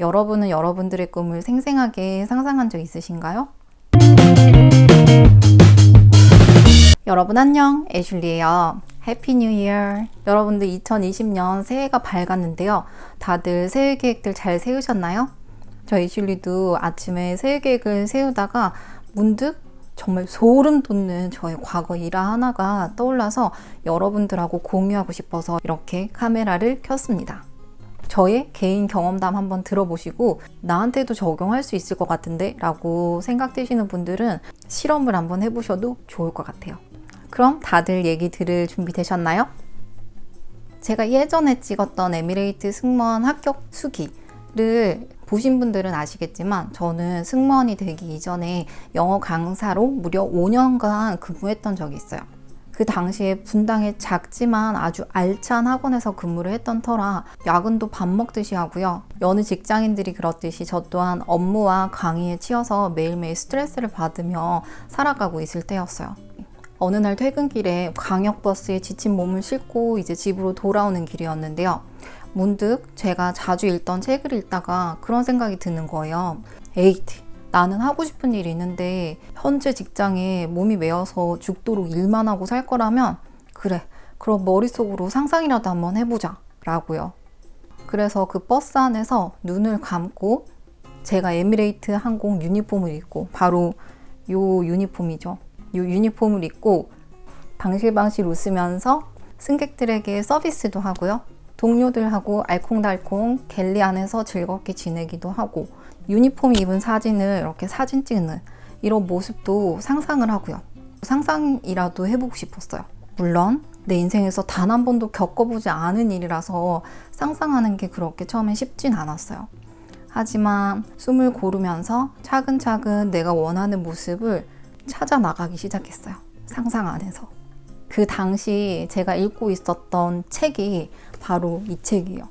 여러분은 여러분들의 꿈을 생생하게 상상한 적 있으신가요? 여러분 안녕, 애슐리예요. 해피 뉴 이어. 여러분들 2020년 새해가 밝았는데요. 다들 새해 계획들 잘 세우셨나요? 저 애슐리도 아침에 새해 계획을 세우다가 문득 정말 소름 돋는 저의 과거 일화 하나가 떠올라서 여러분들하고 공유하고 싶어서 이렇게 카메라를 켰습니다. 저의 개인 경험담 한번 들어보시고 나한테도 적용할 수 있을 것 같은데 라고 생각되시는 분들은 실험을 한번 해보셔도 좋을 것 같아요. 그럼 다들 얘기 들을 준비 되셨나요? 제가 예전에 찍었던 에미레이트 승무원 합격 수기를 보신 분들은 아시겠지만 저는 승무원이 되기 이전에 영어 강사로 무려 5년간 근무했던 적이 있어요. 그 당시에 분당에 작지만 아주 알찬 학원에서 근무를 했던 터라 야근도 밥 먹듯이 하고요. 여느 직장인들이 그렇듯이 저 또한 업무와 강의에 치여서 매일매일 스트레스를 받으며 살아가고 있을 때였어요. 어느 날 퇴근길에 광역버스에 지친 몸을 싣고 이제 집으로 돌아오는 길이었는데요. 문득 제가 자주 읽던 책을 읽다가 그런 생각이 드는 거예요. 에이트. 나는 하고 싶은 일이 있는데 현재 직장에 몸이 메어서 죽도록 일만 하고 살 거라면 그래. 그럼 머릿속으로 상상이라도 한번 해보자. 라고요. 그래서 그 버스 안에서 눈을 감고 제가 에미레이트 항공 유니폼을 입고 바로 요 유니폼이죠. 요 유니폼을 입고 방실방실 웃으면서 승객들에게 서비스도 하고요. 동료들하고 알콩달콩 갤리 안에서 즐겁게 지내기도 하고 유니폼 입은 사진을 이렇게 사진 찍는 이런 모습도 상상을 하고요. 상상이라도 해보고 싶었어요. 물론 내 인생에서 단 한 번도 겪어보지 않은 일이라서 상상하는 게 그렇게 처음엔 쉽진 않았어요. 하지만 숨을 고르면서 차근차근 내가 원하는 모습을 찾아 나가기 시작했어요. 상상 안에서. 그 당시 제가 읽고 있었던 책이 바로 이 책이에요.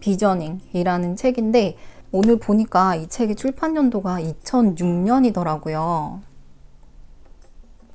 비저닝이라는 책인데 오늘 보니까 이 책의 출판 연도가 2006년이더라고요.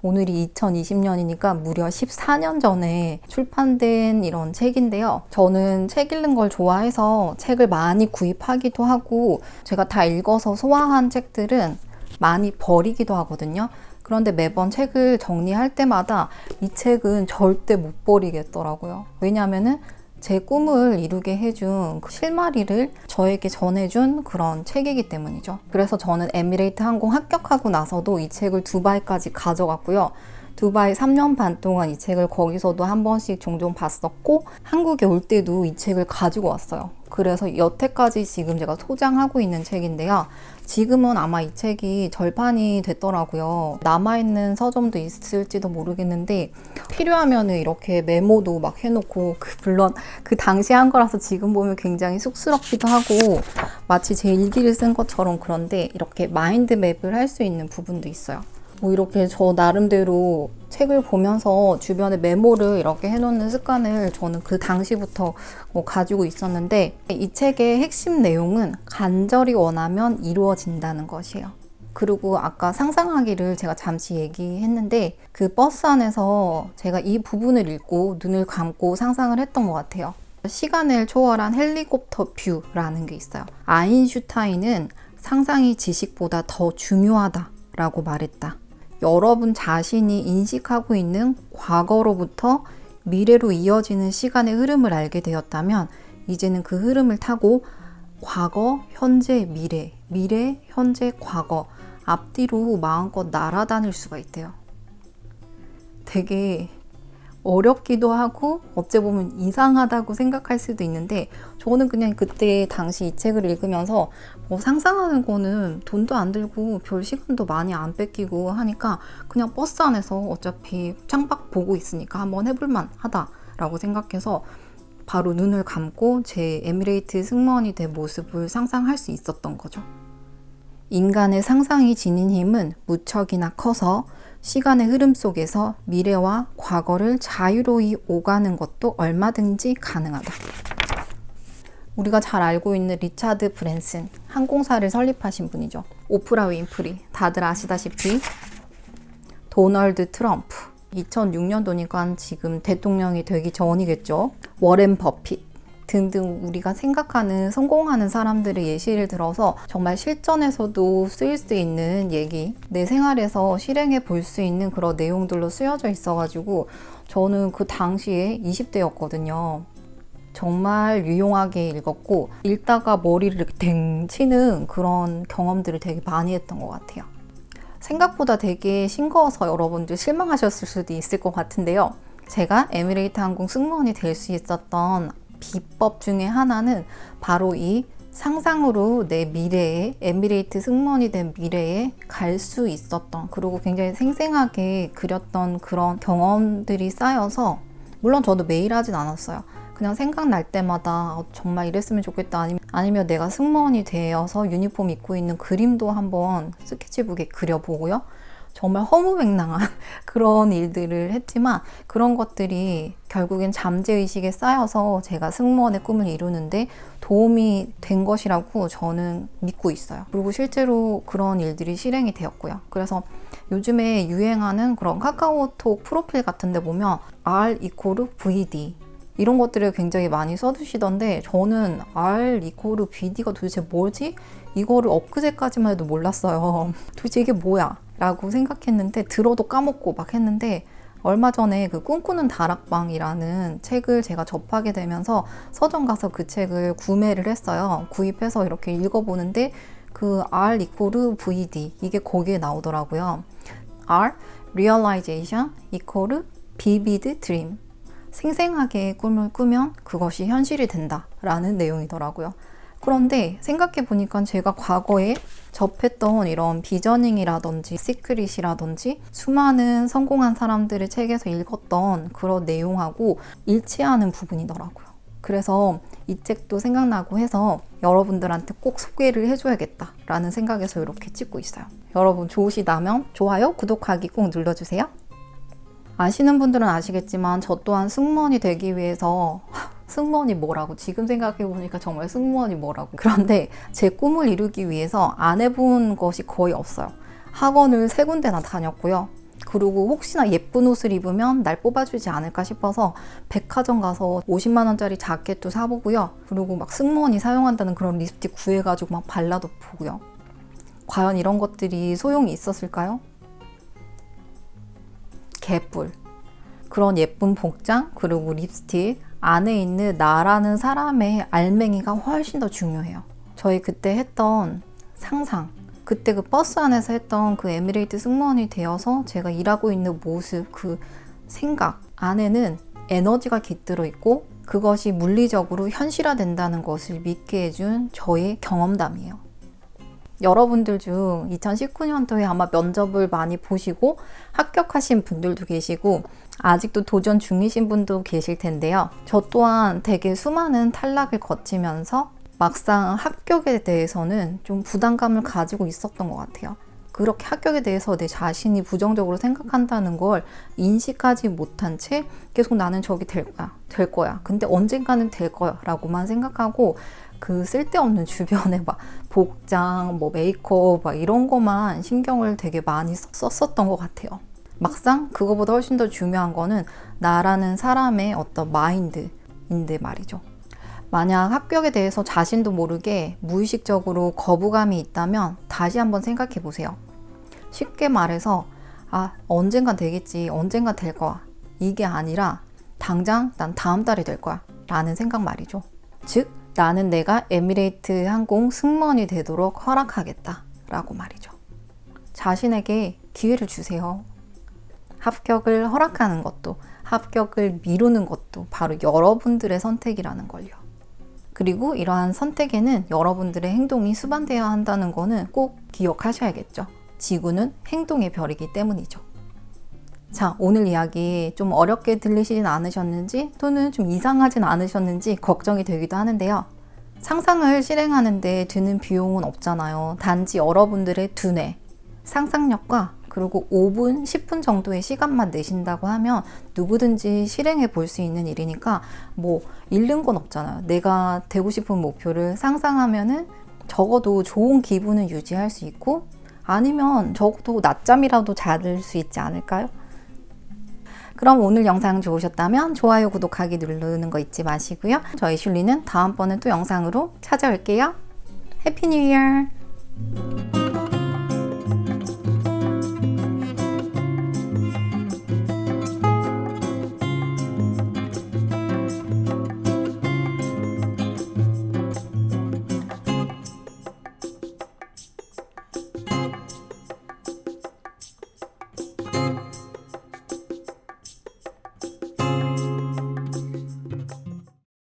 오늘이 2020년이니까 무려 14년 전에 출판된 이런 책인데요. 저는 책 읽는 걸 좋아해서 책을 많이 구입하기도 하고 제가 다 읽어서 소화한 책들은 많이 버리기도 하거든요. 그런데 매번 책을 정리할 때마다 이 책은 절대 못 버리겠더라고요. 왜냐하면은 제 꿈을 이루게 해준 그 실마리를 저에게 전해준 그런 책이기 때문이죠. 그래서 저는 에미레이트 항공 합격하고 나서도 이 책을 두바이까지 가져갔고요. 두바이 3년 반 동안 이 책을 거기서도 한 번씩 종종 봤었고 한국에 올 때도 이 책을 가지고 왔어요. 그래서 여태까지 지금 제가 소장하고 있는 책인데요. 지금은 아마 이 책이 절판이 됐더라고요. 남아있는 서점도 있을지도 모르겠는데 필요하면 이렇게 메모도 막 해놓고 그 물론 그 당시 한 거라서 지금 보면 굉장히 쑥스럽기도 하고 마치 제 일기를 쓴 것처럼 그런데 이렇게 마인드 맵을 할 수 있는 부분도 있어요. 뭐 이렇게 저 나름대로 책을 보면서 주변에 메모를 이렇게 해놓는 습관을 저는 그 당시부터 뭐 가지고 있었는데 이 책의 핵심 내용은 간절히 원하면 이루어진다는 것이에요. 그리고 아까 상상하기를 제가 잠시 얘기했는데 그 버스 안에서 제가 이 부분을 읽고 눈을 감고 상상을 했던 것 같아요. 시간을 초월한 헬리콥터 뷰라는 게 있어요. 아인슈타인은 상상이 지식보다 더 중요하다라고 말했다. 여러분 자신이 인식하고 있는 과거로부터 미래로 이어지는 시간의 흐름을 알게 되었다면 이제는 그 흐름을 타고 과거, 현재, 미래, 미래, 현재, 과거 앞뒤로 마음껏 날아다닐 수가 있대요. 되게 어렵기도 하고 어째 보면 이상하다고 생각할 수도 있는데 저는 그냥 그때 당시 이 책을 읽으면서 뭐 상상하는 거는 돈도 안 들고 별 시간도 많이 안 뺏기고 하니까 그냥 버스 안에서 어차피 창밖 보고 있으니까 한번 해볼만 하다라고 생각해서 바로 눈을 감고 제 에미레이트 승무원이 된 모습을 상상할 수 있었던 거죠. 인간의 상상이 지닌 힘은 무척이나 커서 시간의 흐름 속에서 미래와 과거를 자유로이 오가는 것도 얼마든지 가능하다. 우리가 잘 알고 있는 리차드 브랜슨, 항공사를 설립하신 분이죠. 오프라 윈프리, 다들 아시다시피 도널드 트럼프, 2006년도니까 지금 대통령이 되기 전이겠죠. 워렌 버핏 등등 우리가 생각하는 성공하는 사람들의 예시를 들어서 정말 실전에서도 쓰일 수 있는 얘기, 내 생활에서 실행해 볼 수 있는 그런 내용들로 쓰여져 있어가지고 저는 그 당시에 20대였거든요. 정말 유용하게 읽었고 읽다가 머리를 댕 치는 그런 경험들을 되게 많이 했던 것 같아요. 생각보다 되게 싱거워서 여러분들 실망하셨을 수도 있을 것 같은데요. 제가 에미레이트 항공 승무원이 될 수 있었던 비법 중에 하나는 바로 이 상상으로 내 미래에 에미레이트 승무원이 된 미래에 갈 수 있었던 그리고 굉장히 생생하게 그렸던 그런 경험들이 쌓여서 물론 저도 매일 하진 않았어요. 그냥 생각날 때마다 어, 정말 이랬으면 좋겠다 아니면, 아니면 내가 승무원이 되어서 유니폼 입고 있는 그림도 한번 스케치북에 그려보고요. 정말 허무맹랑한 그런 일들을 했지만 그런 것들이 결국엔 잠재의식에 쌓여서 제가 승무원의 꿈을 이루는데 도움이 된 것이라고 저는 믿고 있어요. 그리고 실제로 그런 일들이 실행이 되었고요. 그래서 요즘에 유행하는 그런 카카오톡 프로필 같은 데 보면 R 이코르 VD 이런 것들을 굉장히 많이 써두시던데 저는 R 이코르 BD가 도대체 뭐지? 이거를 엊그제까지만 해도 몰랐어요. 도대체 이게 뭐야? 라고 생각했는데 들어도 까먹고 막 했는데 얼마 전에 그 꿈꾸는 다락방이라는 책을 제가 접하게 되면서 서점 가서 그 책을 구매를 했어요. 구입해서 이렇게 읽어보는데 그 R 이코르 VD 이게 거기에 나오더라고요. R realization 이코르 vivid dream 생생하게 꿈을 꾸면 그것이 현실이 된다라는 내용이더라고요. 그런데 생각해 보니까 제가 과거에 접했던 이런 비저닝이라든지 시크릿이라든지 수많은 성공한 사람들의 책에서 읽었던 그런 내용하고 일치하는 부분이더라고요. 그래서 이 책도 생각나고 해서 여러분들한테 꼭 소개를 해줘야겠다라는 생각에서 이렇게 찍고 있어요. 여러분 좋으시다면 좋아요, 구독하기 꼭 눌러주세요. 아시는 분들은 아시겠지만 저 또한 승무원이 되기 위해서 승무원이 뭐라고? 지금 생각해 보니까 정말 승무원이 뭐라고? 그런데 제 꿈을 이루기 위해서 안 해본 것이 거의 없어요. 학원을 세 군데나 다녔고요. 그리고 혹시나 예쁜 옷을 입으면 날 뽑아주지 않을까 싶어서 백화점 가서 50만 원짜리 자켓도 사보고요. 그리고 막 승무원이 사용한다는 그런 립스틱 구해가지고 막 발라도 보고요. 과연 이런 것들이 소용이 있었을까요? 개뿔. 그런 예쁜 복장 그리고 립스틱 안에 있는 나라는 사람의 알맹이가 훨씬 더 중요해요. 저희 그때 했던 상상, 그때 그 버스 안에서 했던 그 에미레이트 승무원이 되어서 제가 일하고 있는 모습, 그 생각 안에는 에너지가 깃들어 있고 그것이 물리적으로 현실화된다는 것을 믿게 해준 저의 경험담이에요. 여러분들 중 2019년도에 아마 면접을 많이 보시고 합격하신 분들도 계시고 아직도 도전 중이신 분도 계실 텐데요. 저 또한 되게 수많은 탈락을 거치면서 막상 합격에 대해서는 좀 부담감을 가지고 있었던 것 같아요. 그렇게 합격에 대해서 내 자신이 부정적으로 생각한다는 걸 인식하지 못한 채 계속 나는 저기 될 거야, 될 거야. 근데 언젠가는 될 거야 라고만 생각하고 그 쓸데없는 주변에 막 복장, 뭐 메이크업 막 이런 거만 신경을 되게 많이 썼었던 것 같아요. 막상 그거보다 훨씬 더 중요한 거는 나라는 사람의 어떤 마인드인데 말이죠. 만약 합격에 대해서 자신도 모르게 무의식적으로 거부감이 있다면 다시 한번 생각해 보세요. 쉽게 말해서, 아, 언젠간 되겠지, 언젠간 될 거야. 이게 아니라, 당장 난 다음 달에 될 거야. 라는 생각 말이죠. 즉, 나는 내가 에미레이트 항공 승무원이 되도록 허락하겠다. 라고 말이죠. 자신에게 기회를 주세요. 합격을 허락하는 것도, 합격을 미루는 것도 바로 여러분들의 선택이라는 걸요. 그리고 이러한 선택에는 여러분들의 행동이 수반되어야 한다는 것은 꼭 기억하셔야겠죠. 지구는 행동의 별이기 때문이죠. 자, 오늘 이야기 좀 어렵게 들리시진 않으셨는지 또는 좀 이상하진 않으셨는지 걱정이 되기도 하는데요. 상상을 실행하는데 드는 비용은 없잖아요. 단지 여러분들의 두뇌, 상상력과 그리고 5분, 10분 정도의 시간만 내신다고 하면 누구든지 실행해 볼 수 있는 일이니까 뭐 잃는 건 없잖아요. 내가 되고 싶은 목표를 상상하면은 적어도 좋은 기분을 유지할 수 있고 아니면 적어도 낮잠이라도 잘수 있지 않을까요? 그럼 오늘 영상 좋으셨다면 좋아요, 구독하기 누르는 거 잊지 마시고요. 저희 슐리는 다음번에 또 영상으로 찾아올게요. 해피 뉴 이어!